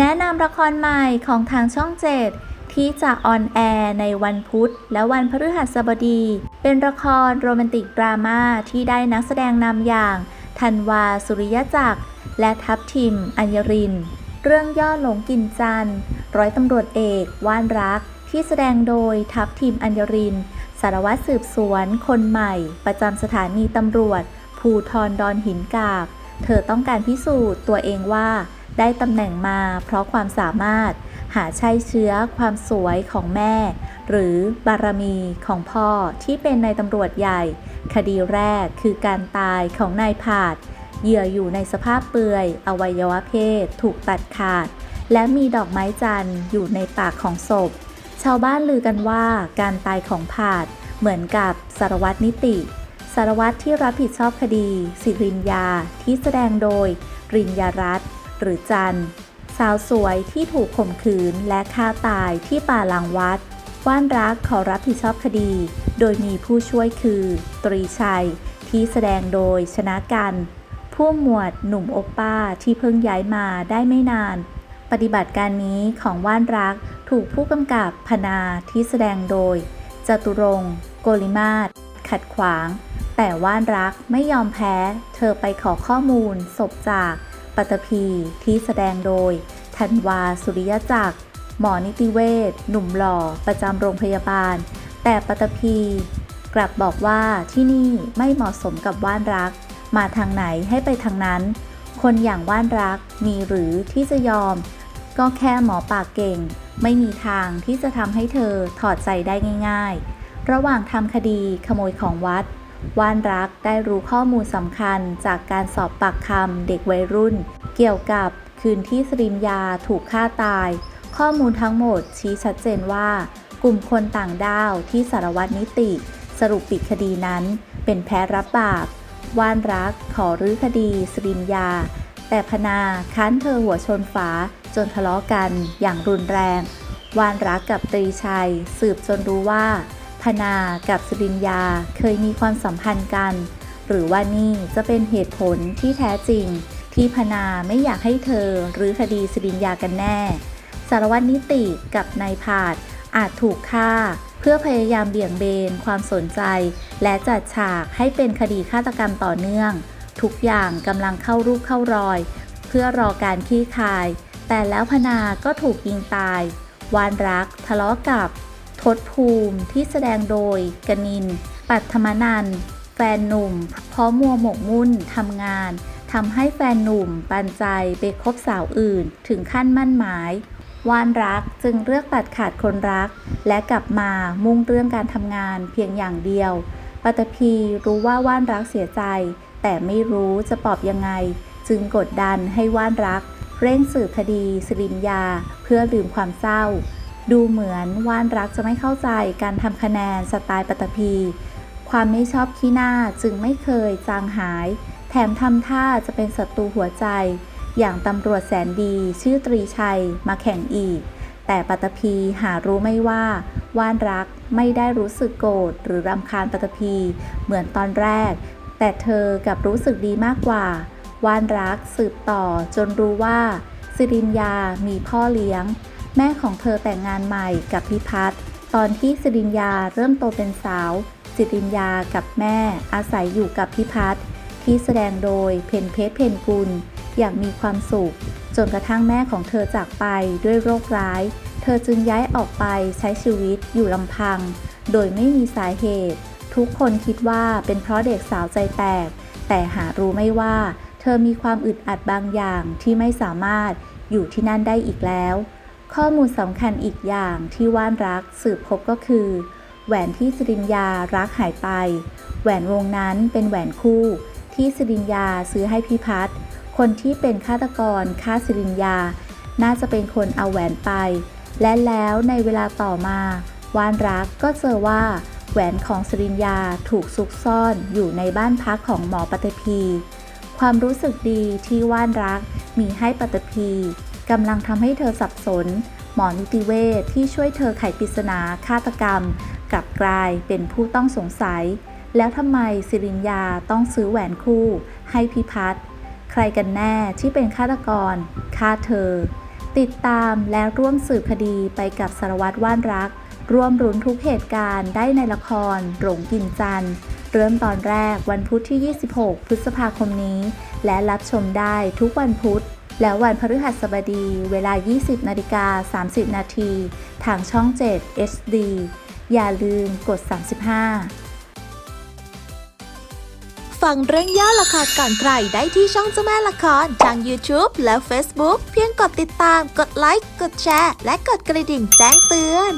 แนะนำละครใหม่ของทางช่องเจ็ดที่จะออนแอร์ในวันพุธและวันพฤหัสบดี เป็นละครโรแมนติกดราม่าที่ได้นักแสดงนำอย่างธันวาสุริยจักร และทัพทิม อัญญริน เรื่องย่อหลงกินจันร์ร้อยตำรวจเอกว่านรัก ที่แสดงโดยทัพทิม อัญญริน สารวัตรสืบสวนคนใหม่ ประจำสถานีตำรวจ ภูทรดอนหินกาบ เธอต้องการพิสูจน์ตัวเองว่า ได้ตำแหน่งมาเพราะความสามารถ หาใช่เชื้อความสวยของแม่ หรือบารมีของพ่อที่เป็นนายตำรวจใหญ่ คดีแรกคือการตายของนายผาด เหยื่ออยู่ในสภาพเปลือย อวัยวะเพศ ถูกตัดขาด และมีดอกไม้จันทร์อยู่ในปากของศพ ชาวบ้านลือกันว่าการตายของผาด เหมือนกับสารวัตรนิติสารวัตรที่รับผิดชอบคดี สิรินยาที่แสดงโดยรินยารัตน์ หรือจันสาวสวยที่ถูกข่มขืนและฆ่าตายที่ป่าหลังวัด ว่านรักขอรับผิดชอบคดี โดยมีผู้ช่วยคือ ตรีชัย ที่แสดงโดยชนะกัน ผู้หมวดหนุ่มโอปป้าที่เพิ่งย้ายมาได้ไม่นาน ปฏิบัติการนี้ของว่านรักถูกผู้กำกับพนาที่แสดงโดย จตุรงโกลิมาศขัดขวาง แต่ว่านรักไม่ยอมแพ้ เธอไปขอข้อมูลศพจาก ปัตตภีที่แสดงโดยธันวาสุริยจักร หมอนิติเวชหนุ่มหล่อประจำโรงพยาบาล แต่ปัตตภีกลับบอกว่าที่นี่ไม่เหมาะสมกับว่านรัก มาทางไหนให้ไปทางนั้น คนอย่างว่านรักมีหรือที่จะยอม ก็แค่หมอปากเก่ง ไม่มีทางที่จะทำให้เธอถอดใจได้ง่าย ๆ ระหว่างทำคดีขโมยของวัด ว่านรักได้รู้ข้อมูลสำคัญจากการสอบปากคำเด็กวัยรุ่น เกี่ยวกับคืนที่สรินยาถูกฆ่าตาย ข้อมูลทั้งหมดชี้ชัดเจนว่า กลุ่มคนต่างด้าวที่สารวัตรนิติ สรุปปิดคดีนั้น เป็นแพ้รับบาปว่านรักขอรื้อคดีสรินยา แต่พนาค้านเธอหัวชนฝาจนทะเลาะกันอย่างรุนแรง วานรักกับตรีชัย สืบจนรู้ว่า พนากับสรินยาเคยมีความสัมพันธ์กัน หรือว่านี่จะเป็นเหตุผลที่แท้จริง ที่พนาไม่อยากให้เธอหรือคดีสรินยากันแน่ สารวัตรนิติกับนายผาดอาจถูกฆ่า เพื่อพยายามเบี่ยงเบนความสนใจ และจัดฉากให้เป็นคดีฆาตกรรมต่อเนื่อง ทุกอย่างกำลังเข้ารูปเข้ารอย เพื่อรอการคลี่คลาย แต่แล้วพนาก็ถูกยิงตาย วานรักทะเลาะกับ ทศภูมิที่แสดงโดยกนิน ปัทมนันแฟนหนุ่ม เพราะมัวหมกมุ่นทำงานทำให้แฟนหนุ่มปันใจไปคบสาวอื่น ถึงขั้นมั่นหมาย วานรักจึงเลือกตัดขาดคนรัก และกลับมามุ่งเรื่องการทำงานเพียงอย่างเดียว ปัตตภีรู้ว่าว่านรักเสียใจ แต่ไม่รู้จะปลอบยังไง จึงกดดันให้ว่านรัก เร่งสืบคดีสรินยา เพื่อลืมความเศร้า ดูเหมือนว่านรักจะไม่เข้าใจการทำคะแนนสไตล์ปัตตภีความไม่ชอบขี้หน้าจึงไม่เคยจางหาย แถมทำท่าจะเป็นศัตรูหัวใจ อย่างตำรวจแสนดีชื่อตรีชัยมาแข่งอีก แต่ปัตตภีหารู้ไม่ว่า ว่านรักไม่ได้รู้สึกโกรธหรือรำคาญปัตตภีเหมือนตอนแรก แต่เธอกับรู้สึกดีมากกว่า ว่านรักสืบต่อจนรู้ว่าสิรินยามีพ่อเลี้ยง แม่ของเธอแต่งงานใหม่กับพิพัฒน์ตอนที่สิรินยาเริ่มโตเป็นสาว สิรินยากับแม่อาศัยอยู่กับพิพัฒน์ที่แสดงโดยเพนเพชรเพนกุล อย่างมีความสุข จนกระทั่งแม่ของเธอจากไปด้วยโรคร้าย เธอจึงย้ายออกไปใช้ชีวิตอยู่ลำพัง โดยไม่มีสาเหตุ ทุกคนคิดว่าเป็นเพราะเด็กสาวใจแตก แต่หารู้ไม่ว่า เธอมีความอึดอัดบางอย่างที่ไม่สามารถอยู่ที่นั่นได้อีกแล้ว ข้อมูลสำคัญอีกอย่างที่ว่านรักสืบพบก็คือ แหวนที่สรินยารักหายไป แหวนวงนั้นเป็นแหวนคู่ ที่สรินยาซื้อให้พิพัฒน์คนที่เป็นฆาตกรฆ่าสรินยา น่าจะเป็นคนเอาแหวนไป และแล้วในเวลาต่อมาวานรักก็เจอว่า แหวนของสรินยาถูกซุกซ่อนอยู่ในบ้านพักของหมอปฐพีความรู้สึกดีที่ว่านรักมีให้ปฐพี กำลังทำให้เธอสับสน หมอนิติเวชที่ช่วยเธอไขปริศนาฆาตกรรม กลับกลายเป็นผู้ต้องสงสัย แล้วทำไมสิรินยาต้องซื้อแหวนคู่ให้พิพัฒน์ใครกันแน่ที่เป็นฆาตกรฆ่าเธอ ติดตามและร่วมสืบคดีไปกับสารวัตรว่านรัก ร่วมรุนทุกเหตุการณ์ได้ในละครหลงกินจันทร์เริ่มตอนแรกวันพุธที่ 26 พฤษภาคมนี้ และรับชมได้ทุกวันพุธ และวันพฤหัสบดีเวลา 20นาฬิกา30 นาทีทางช่อง 7 HD อย่าลืมกด 35 ฟังเรื่องย่อละครก่อนใครได้ที่ช่องเจ้าแม่ละคร ทาง YouTube และ Facebook เพียงกดติดตาม กดไลค์ กดแชร์ และกดกระดิ่งแจ้งเตือน